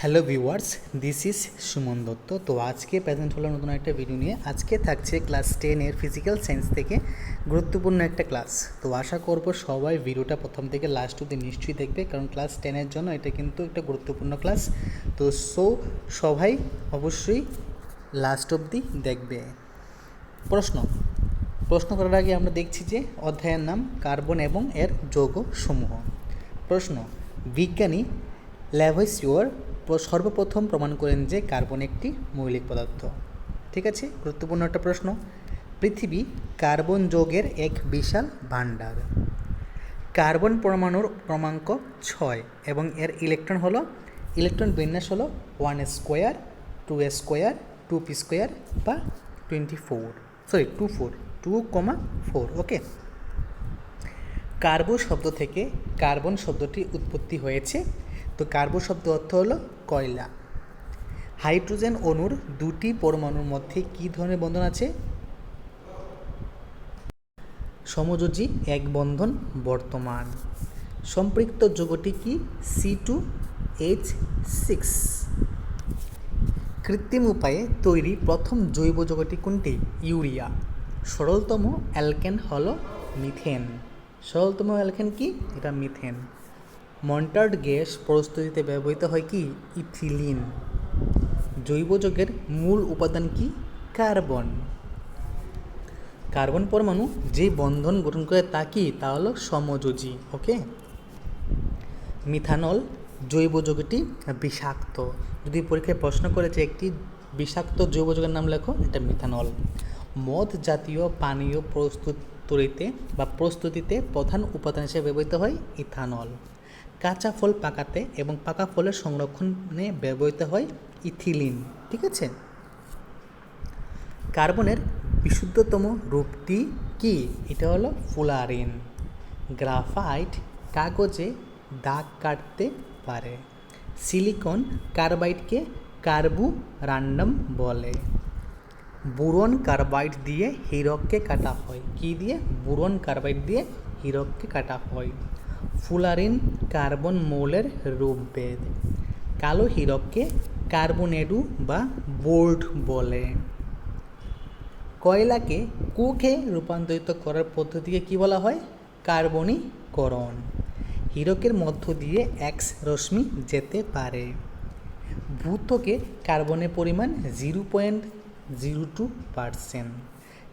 Hello viewers, this is Suman Datta. তো আজকে present হলো নতুন একটা ভিডিও নিয়ে। আজকে থাকছে ক্লাস টেনের ফিজিক্যাল সায়েন্স থেকে গুরুত্বপূর্ণ একটা ক্লাস তো আশা করব সবাই ভিডিওটা প্রথম থেকে লাস্ট অব্দি নিশ্চয়ই দেখবে, কারণ ক্লাস টেনের জন্য এটা কিন্তু একটা গুরুত্বপূর্ণ ক্লাস তো সো সবাই অবশ্যই লাস্ট অবধি দেখবে। প্রশ্ন। প্রশ্ন করার আগে আমরা দেখছি যে অধ্যায়ের নাম কার্বন এবং এর যৌগ সমূহ প্রশ্ন, বিজ্ঞানী ল্যাভেসিওর সর্বপ্রথম প্রমাণ করেন যে কার্বন একটি মৌলিক পদার্থ। ঠিক আছে? গুরুত্বপূর্ণ একটা প্রশ্ন। পৃথিবী কার্বন যৌগের এক বিশাল ভাণ্ডার। কার্বন পরমাণুর ক্রমাঙ্ক ছয় এবং এর ইলেকট্রন হলো, ইলেকট্রন বিন্যাস হলো one square, two square, two P square বা twenty four sorry, two four, two comma four, okay? কার্বো শব্দ থেকে কার্বন শব্দটি উৎপত্তি হয়েছে। তো কার্বো শব্দ অর্থ হলো কয়লা। হাইড্রোজেন অণুর দুটি পরমাণুর মধ্যে কী ধরনের বন্ধন আছে? সমযোজী এক বন্ধন বর্তমান। সম্পৃক্ত যৌগটি কি? সি টু এইচ সিক্স কৃত্রিম উপায়ে তৈরি প্রথম জৈব যৌগটি কোনটি? ইউরিয়া। সরলতম অ্যালকেন হল মিথেন। সরলতম অ্যালকেন কি? এটা মিথেন। মন্টার্ড গ্যাস প্রস্তুতিতে ব্যবহৃত হয় কি? ইথিলিন। জৈব যৌগের মূল উপাদান কি? কার্বন। কার্বন পরমাণু যে বন্ধন গঠন করে তা কি? তা হলো সমযোজী, ওকে? মিথানল জৈব যৌগটি বিষাক্ত। যদি পরীক্ষায় প্রশ্ন করেছে একটি বিষাক্ত জৈব যৌগের নাম লেখো, এটা মিথানল। মদ জাতীয় পানীয় প্রস্তুত তৈরিতে বা প্রস্তুতিতে প্রধান উপাদান হিসেবে ব্যবহৃত হয় ইথানল। কাঁচা ফল পাকাতে এবং পাকা ফলের সংরক্ষণে ব্যবহৃত হয় ইথিলিন, ঠিক আছে? কার্বনের বিশুদ্ধতম রূপটি কি? এটা হলো ফুলারিন। গ্রাফাইট কাগজে দাগ কাটতে পারে। সিলিকন কার্বাইডকে কার্বু রান্ডম বলে। বুরন কার্বাইড দিয়ে হীরককে কাটা হয়। কি দিয়ে? বুরন কার্বাইড দিয়ে হীরককে কাটা হয়। ফুলারিন কার্বন মৌলের রূপভেদ কালো হীরককে কার্বোনেডু বা বোল্ড বলে। কয়লাকে কুকে রূপান্তরিত করার পদ্ধতিকে কি বলা হয়? কার্বনীকরণ। হীরকের মধ্য দিয়ে এক্স রশ্মি যেতে পারে। ভূত্বকে কার্বনের পরিমাণ zero point zero two percent.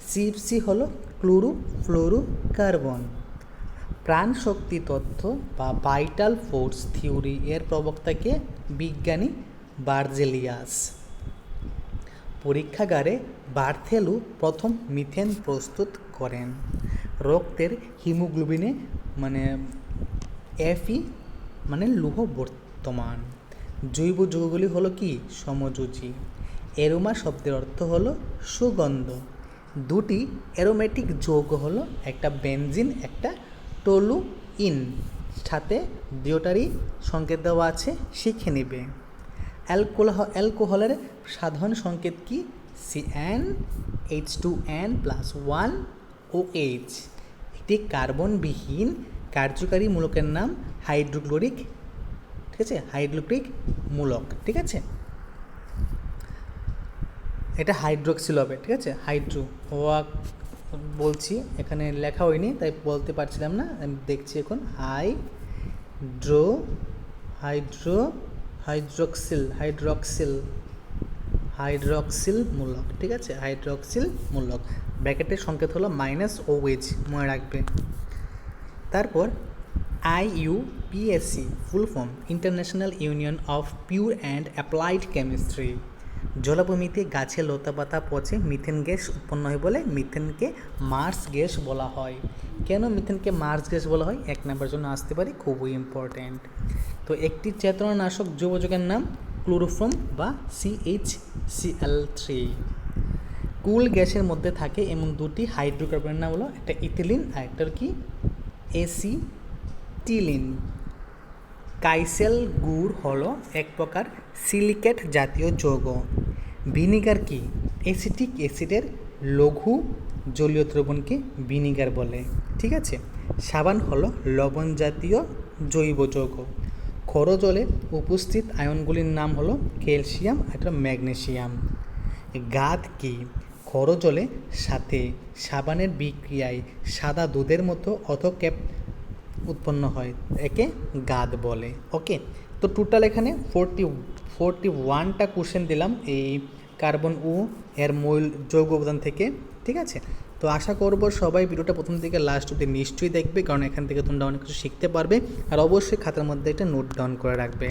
CFC হল ক্লোরো ফ্লোরো কার্বন প্রাণশক্তি তত্ত্ব বা ভাইটাল ফোর্স থিওরি এর প্রবক্তাকে বিজ্ঞানী বার্জেলিয়াস। পরীক্ষাগারে বার্থেলু প্রথম মিথেন প্রস্তুত করেন। রক্তের হিমোগ্লোবিনে মানে এফই মানে লৌহ বর্তমান। জৈব যৌগগুলি হলো কি? সমযোজী। এরোমা শব্দের অর্থ হলো সুগন্ধ। দুটি অ্যারোমেটিক যৌগ হলো একটা বেনজিন একটা টলু ইন। সাথে দুটারই সংকেত দেওয়া আছে, শিখে নেবে। অ্যালকোহল অ্যালকোহলের সাধারণ সংকেত কি? C N H two N plus one O H একটি কার্বনবিহীন কার্যকারী মূলকের নাম হাইড্রোক্লোরিক, ঠিক আছে? হাইড্রোক্লিক মূলক, ঠিক আছে? এটা হাইড্রোক্সিল হবে, ঠিক আছে? হাইড্রো, ওয়াক বলছি, এখানে লেখা হয়নি, তাই বলতে পারছিলাম না, আমি দেখছি এখন hydro hydro, hydroxyl hydroxyl, hydroxyl মূলক, ঠিক আছে? হাইড্রক্সিল মূলক। ব্র্যাকেটের সংকেত হলো মাইনাস ও এইচ মনে রাখবে। তারপর I U PAC full form, international union of pure and applied chemistry. জলাভূমিতে গাছে লতা পাতা পচে মিথেন গ্যাস উৎপন্ন হয় বলে মিথেনকে মার্স গ্যাস বলা হয়। কেন মিথেনকে মার্স গ্যাস বলা হয়? এক নাম্বার জন্য আসতে পারে, খুবই ইম্পর্ট্যান্ট তো একটি চেতনানাশক যৌবযোগের নাম ক্লোরোফর্ম বা সিএইচ সিএল থ্রি কুল গ্যাসের মধ্যে থাকে এবং দুটি হাইড্রোকার্বনের নাম হলো একটা ইথিলিন আর একটা কি? এসি টিলিন কাইসেল গুড় হলো এক প্রকার সিলিকেট জাতীয় যৌগ। ভিনিগার কি? অ্যাসিটিক অ্যাসিডের লঘু জলীয় দ্রবণকে ভিনিগার বলে। ঠিক আছে? সাবান হলো লবণ জাতীয় জৈব যৌগ। ক্ষর জলে উপস্থিত আয়নগুলির নাম হলো ক্যালসিয়াম আর ম্যাগনেসিয়াম। গাদ কি? ক্ষর জলে সাথে সাবানের বিক্রিয়ায় সাদা দুধের মতো অথক্যাপ উৎপন্ন হয়, একে গাদ বলে। ওকে তো টোটাল এখানে ফোরটি ফোরটি ওয়ানটা কোশ্চেন দিলাম এই কার্বন ও এর মূল যৌগ অবদান থেকে, ঠিক আছে? তো আশা করব সবাই ভিডিওটা প্রথম থেকে লাস্ট অব্দি নিশ্চয়ই দেখবে, কারণ এখান থেকে তোমরা অনেক কিছু শিখতে পারবে। আর অবশ্যই খাতার মধ্যে একটা নোট ডাউন করে রাখবে।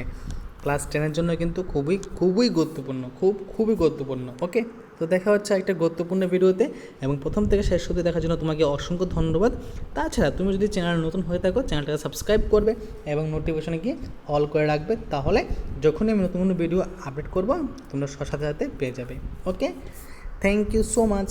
ক্লাস টেনের জন্য কিন্তু খুবই খুবই গুরুত্বপূর্ণ, খুব, খুবই গুরুত্বপূর্ণ ওকে তো দেখা হচ্ছে একটা গুরুত্বপূর্ণ ভিডিওতে এবং প্রথম থেকে শেষ অবধি দেখার জন্য তোমাকে অসংখ্য ধন্যবাদ। তাছাড়া তুমি যদি চ্যানেল নতুন হয়ে থাকো, চ্যানেলটাকে সাবস্ক্রাইব করবে এবং নোটিফিকেশনে গিয়ে অল করে রাখবে, তাহলে যখনই আমি নতুন কোনো ভিডিও আপডেট করব, তোমরা সাথে সাথে পেয়ে যাবে। Okay thank you so much